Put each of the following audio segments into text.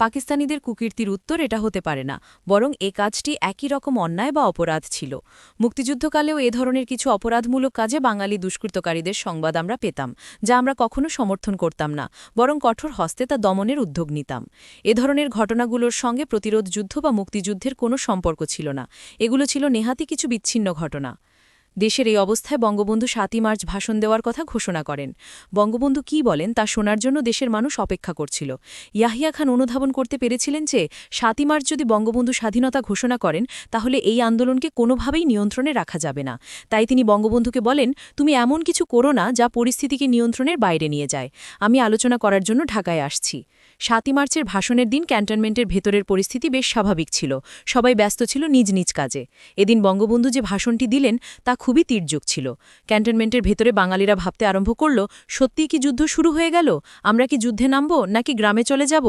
পাকিস্তানিদের কুকীর্তির উত্তর এটা হতে পারে না, বরং এ কাজটি একই রকম অন্যায় বা অপরাধ ছিল। মুক্তিযুদ্ধকালেও এ ধরনের কিছু অপরাধমূলক কাজে বাঙালি দুষ্কৃতকারীদের সংবাদ আমরা পেতাম, যা আমরা কখনো সমর্থন করতাম না, বরং কঠোর হস্তে তা দমনের উদ্যোগ নিতাম। এ ধরনের ঘটনাগুলোর সঙ্গে প্রতিরোধ যুদ্ধ বা মুক্তিযুদ্ধের কোনো সম্পর্ক ছিল না, এগুলো ছিল নেহাতি কিছু বিচ্ছিন্ন ঘটনা। দেশের এই অবস্থায় বঙ্গবন্ধু সাতই মার্চ ভাষণ দেওয়ার কথা ঘোষণা করেন। বঙ্গবন্ধু কি বলেন তা শোনার জন্য দেশের মানুষ অপেক্ষা করছিল। ইয়াহিয়া খান অনুধাবন করতে পেরেছিলেন যে, সাতই মার্চ যদি বঙ্গবন্ধু স্বাধীনতা ঘোষণা করেন, তাহলে এই আন্দোলনকে কোনোভাবেই নিয়ন্ত্রণে রাখা যাবে না। তাই তিনি বঙ্গবন্ধুকে বলেন, তুমি এমন কিছু করো না যা পরিস্থিতিকে নিয়ন্ত্রণের বাইরে নিয়ে যায়। আমি আলোচনা করার জন্য ঢাকায় আসছি। সাতই মার্চের ভাষণের দিন ক্যান্টনমেন্টের ভেতরের পরিস্থিতি বেশ স্বাভাবিক ছিল। সবাই ব্যস্ত ছিল নিজ নিজ কাজে। এদিন বঙ্গবন্ধু যে ভাষণটি দিলেন, তা খুবই তীর্যক ছিল। ক্যান্টনমেন্টের ভেতরে বাঙালিরা ভাবতে আরম্ভ করল, সত্যিই কি যুদ্ধ শুরু হয়ে গেল? আমরা কি যুদ্ধে নামব নাকি গ্রামে চলে যাব?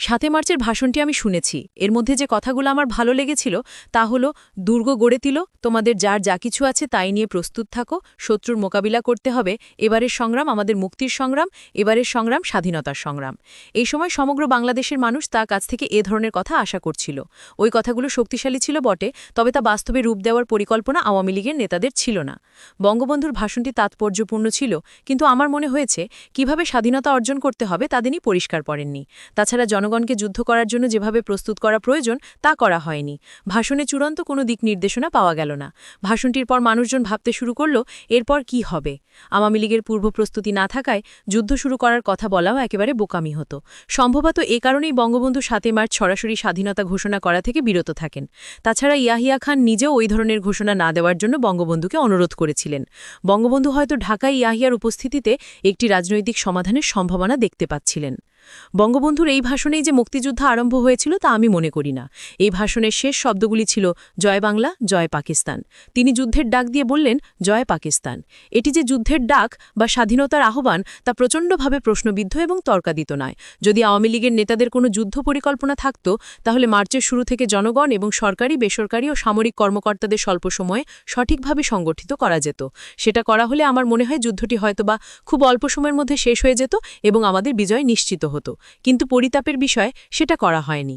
সাতে মার্চের ভাষণটি আমি শুনেছি। এর মধ্যে যে কথাগুলো আমার ভালো লেগেছিল তা হলো, দুর্গ গড়ে দিল তোমাদের যার যা কিছু আছে তাই নিয়ে প্রস্তুত থাকো, শত্রুর মোকাবিলা করতে হবে, এবারের সংগ্রাম আমাদের মুক্তির সংগ্রাম, এবারের সংগ্রাম স্বাধীনতার সংগ্রাম। এই সময় সমগ্র বাংলাদেশের মানুষ তার কাছ থেকে এ ধরনের কথা আশা করছিল। ওই কথাগুলো শক্তিশালী ছিল বটে, তবে তা বাস্তবে রূপ দেওয়ার পরিকল্পনা আওয়ামী লীগের নেতাদের ছিল না। বঙ্গবন্ধুর ভাষণটি তাৎপর্যপূর্ণ ছিল, কিন্তু আমার মনে হয়েছে, কীভাবে স্বাধীনতা অর্জন করতে হবে তা তিনি পরিষ্কার পড়েননি তাছাড়া জনগণকে যুদ্ধ করার জন্য যেভাবে প্রস্তুত করা প্রয়োজন, তা করা হয়নি। ভাষণে চূড়ান্ত কোনো দিক নির্দেশনা পাওয়া গেল না। ভাষণটির পর মানুষজন ভাবতে শুরু করল, এরপর কি হবে? আওয়ামী লীগের পূর্ব প্রস্তুতি না থাকায় যুদ্ধ শুরু করার কথা বলাও একেবারে বোকামি হতো। সম্ভবত এ কারণেই বঙ্গবন্ধু সাতে মার্চ সরাসরি স্বাধীনতা ঘোষণা করা থেকে বিরত থাকেন। তাছাড়া ইয়াহিয়া খান নিজেও ওই ধরনের ঘোষণা না দেওয়ার জন্য বঙ্গবন্ধুকে অনুরোধ করেছিলেন। বঙ্গবন্ধু হয়তো ঢাকায় ইয়াহিয়ার উপস্থিতিতে একটি রাজনৈতিক সমাধানের সম্ভাবনা দেখতে পাচ্ছিলেন। বঙ্গবন্ধুর এই ভাষণেই যে মুক্তিযুদ্ধ আরম্ভ হয়েছিল তা আমি মনে করি না। এই ভাষণের শেষ শব্দগুলি ছিল, জয় বাংলা, জয় পাকিস্তান। তিনি যুদ্ধের ডাক দিয়ে বললেন, জয় পাকিস্তান। এটি যে যুদ্ধের ডাক বা স্বাধীনতার আহ্বান তা প্রচণ্ডভাবে প্রশ্নবিদ্ধ এবং তর্কাদিত নয়। যদি আওয়ামী লীগের নেতাদের কোনো যুদ্ধ পরিকল্পনা থাকত, তাহলে মার্চের শুরু থেকে জনগণ এবং সরকারি, বেসরকারি ও সামরিক কর্মকর্তাদের স্বল্প সময়ে সঠিকভাবে সংগঠিত করা যেত। সেটা করা হলে আমার মনে হয় যুদ্ধটি হয়তোবা খুব অল্প সময়ের মধ্যে শেষ হয়ে যেত এবং আমাদের বিজয় নিশ্চিত হতো কিন্তু পরিতাপের বিষয় সেটা করা হয়নি।